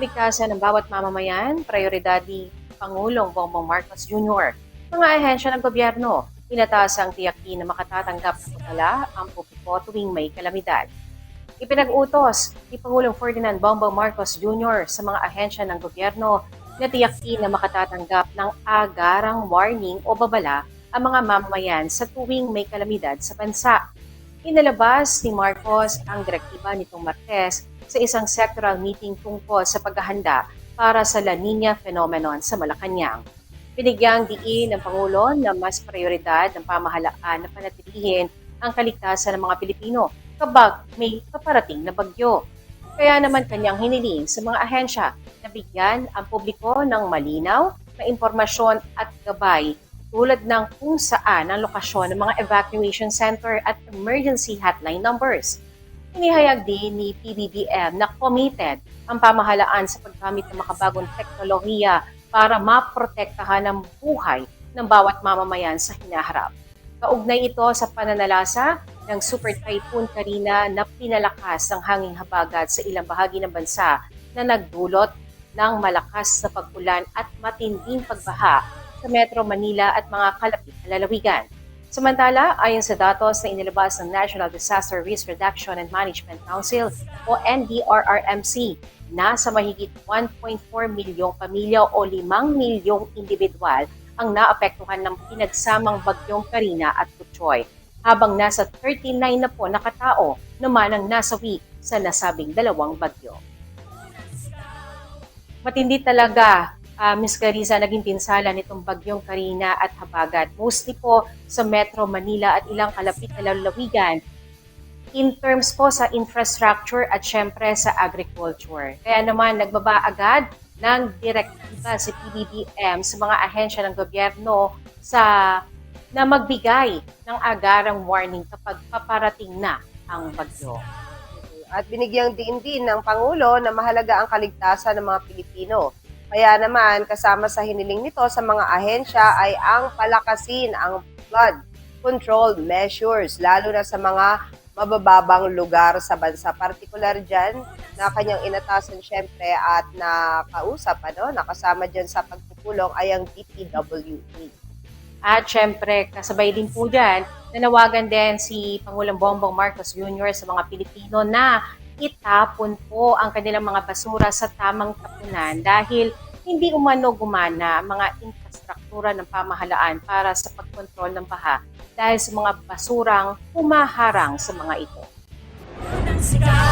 kaligtasan ng bawat mamamayan, prioridad ni Pangulong Bongbong Marcos Jr. Mga ahensya ng gobyerno, inatasang tiyakin na makatatanggap ng pagkala ang publiko tuwing may kalamidad. Ipinag-utos ni Pangulong Ferdinand Bongbong Marcos Jr. sa mga ahensya ng gobyerno na tiyakin na makatatanggap ng agarang warning o babala ang mga mamamayan sa tuwing may kalamidad sa bansa. Inalabas ni Marcos ang direktiba nitong Martes sa isang sectoral meeting tungkol sa paghahanda para sa La Nina phenomenon sa Malacanang. Binigyang diin ng Pangulo na mas prioridad ng pamahalaan na panatilihin ang kaligtasan ng mga Pilipino kapag may paparating na bagyo. Kaya naman kanyang hiniling sa mga ahensya na bigyan ang publiko ng malinaw na impormasyon at gabay tulad ng kung saan ang lokasyon ng mga evacuation center at emergency hotline numbers. Inihayag din ni PBBM na committed ang pamahalaan sa paggamit ng makabagong teknolohiya para maprotektahan ang buhay ng bawat mamamayan sa hinaharap. Kaugnay ito sa pananalasa ng Super Typhoon Karina na pinalakas ng hanging habagat sa ilang bahagi ng bansa na nagdulot ng malakas na pag-ulan at matinding pagbaha sa Metro Manila at mga kalapit na lalawigan. Samantala, ayon sa datos na inilabas ng National Disaster Risk Reduction and Management Council o NDRRMC, nasa mahigit 1.4 milyong pamilya o 5 milyong individual ang naapektuhan ng pinagsamang bagyong Karina at Puchoy, habang nasa 39 na po na katao naman ang nasawi sa nasabing dalawang bagyo. Matindi talaga, uh, Ms. Carissa, naging pinsala nitong bagyong Karina at Habagat, mostly po sa Metro Manila at ilang kalapit na lalawigan in terms po sa infrastructure at syempre sa agriculture. Kaya naman nagbaba agad ng direktiba si PBBM sa mga ahensya ng gobyerno sa na magbigay ng agarang warning kapag paparating na ang bagyo. At binigyang diin din ng Pangulo na mahalaga ang kaligtasan ng mga Pilipino. Kaya naman, kasama sa hiniling nito sa mga ahensya ay ang palakasin ang flood control measures, lalo na sa mga mabababang lugar sa bansa. Partikular dyan na kanyang inatasan syempre at nakausap, ano, nakasama dyan sa pagpupulong ay ang DPWE. At syempre, kasabay din po dyan, nanawagan din si Pangulong Bongbong Marcos Jr. sa mga Pilipino na itapon po ang kanilang mga basura sa tamang tapunan dahil hindi umano gumana mga infrastruktura ng pamahalaan para sa pagkontrol ng baha dahil sa mga basurang humaharang sa mga ito.